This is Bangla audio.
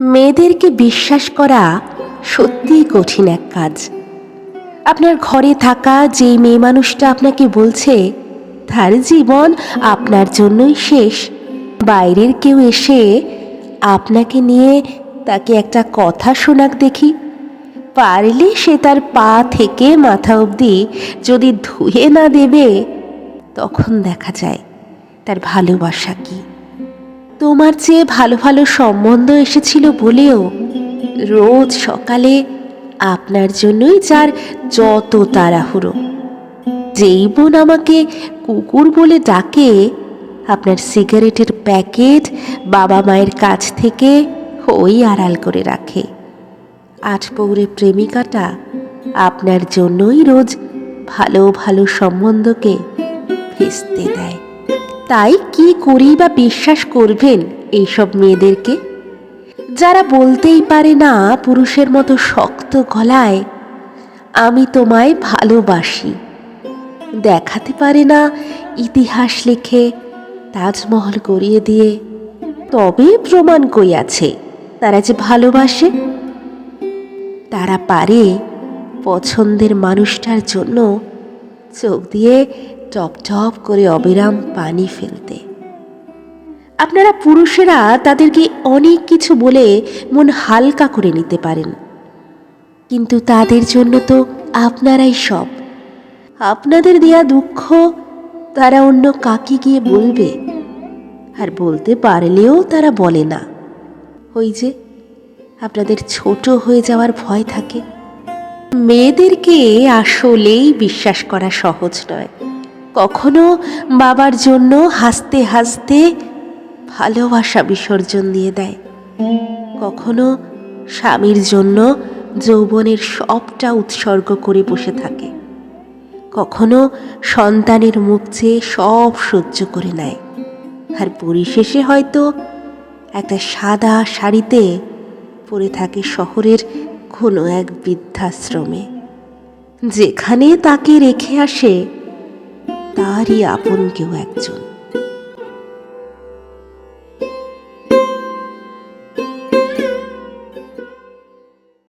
মেয়েদেরকে বিশ্বাস করা সত্যিই কঠিন এক কাজ। আপনার ঘরে থাকা যেই মেয়ে মানুষটা আপনাকে বলছে, তার জীবন আপনার জন্যই শেষ। বাইরের কেউ এসে আপনাকে নিয়ে তাকে একটা কথা শোনাক দেখি। পারলে সে তার পা থেকে মাথা অবধি যদি ধুয়ে না দেবে, তখন দেখা যায় তার ভালোবাসা কী? তোমার চেয়ে ভালো ভালো সম্বন্ধ এসেছিল বলেও রোজ সকালে আপনার জন্যই যার যত তাড়াহুড়ো। যেই বোন আমাকে কুকুর বলে ডাকে, আপনার সিগারেটের প্যাকেট বাবা মায়ের কাছ থেকে ওই আড়াল করে রাখে। আট পৌরে প্রেমিকাটা আপনার জন্যই রোজ ভালো ভালো সম্বন্ধকে ভেস্তে দেয়। তাই কি করেই বা বিশ্বাস করবেন এইসব মেয়েদেরকে? যারা বলতেই পারে না পুরুষের মতো শক্ত গলায়, আমি তোমায় ভালোবাসি। দেখাতে পারে না ইতিহাস লিখে, তাজমহল গড়িয়ে দিয়ে। তবে প্রমাণ কই আছে? তারা যে ভালোবাসে? তারা পারে পছন্দের মানুষটার জন্য চোখ দিয়ে টপ করে অবিরাম পানি ফেলতে। আপনারা পুরুষেরা তাদেরকে অনেক কিছু বলে মন হালকা করে নিতে পারেন। কিন্তু তাদের জন্য তো আপনারাই সব। আপনাদের দেয়া দুঃখ তারা অন্য কাকে গিয়ে বলবে? আর বলতে পারলেও তারা বলে না। ওই যে, আপনাদের ছোট হয়ে যাওয়ার ভয় থাকে। মেয়েদেরকে আসলেই বিশ্বাস করা সহজ নয়। কখনো বাবার জন্য হাসতে হাসতে ভালোবাসা বিসর্জন দিয়ে দেয়। কখনো স্বামীর জন্য যৌবনের সবটা উৎসর্গ করে বসে থাকে। কখনো সন্তানের মুখ চেয়ে সব সহ্য করে নেয়। আর পরিশেষে হয়তো একটা সাদা শাড়িতে পরে থাকে শহরের কোনো এক বৃদ্ধাশ্রমে। যেখানে তাকে রেখে আসে তারই আপন কেউ একজন।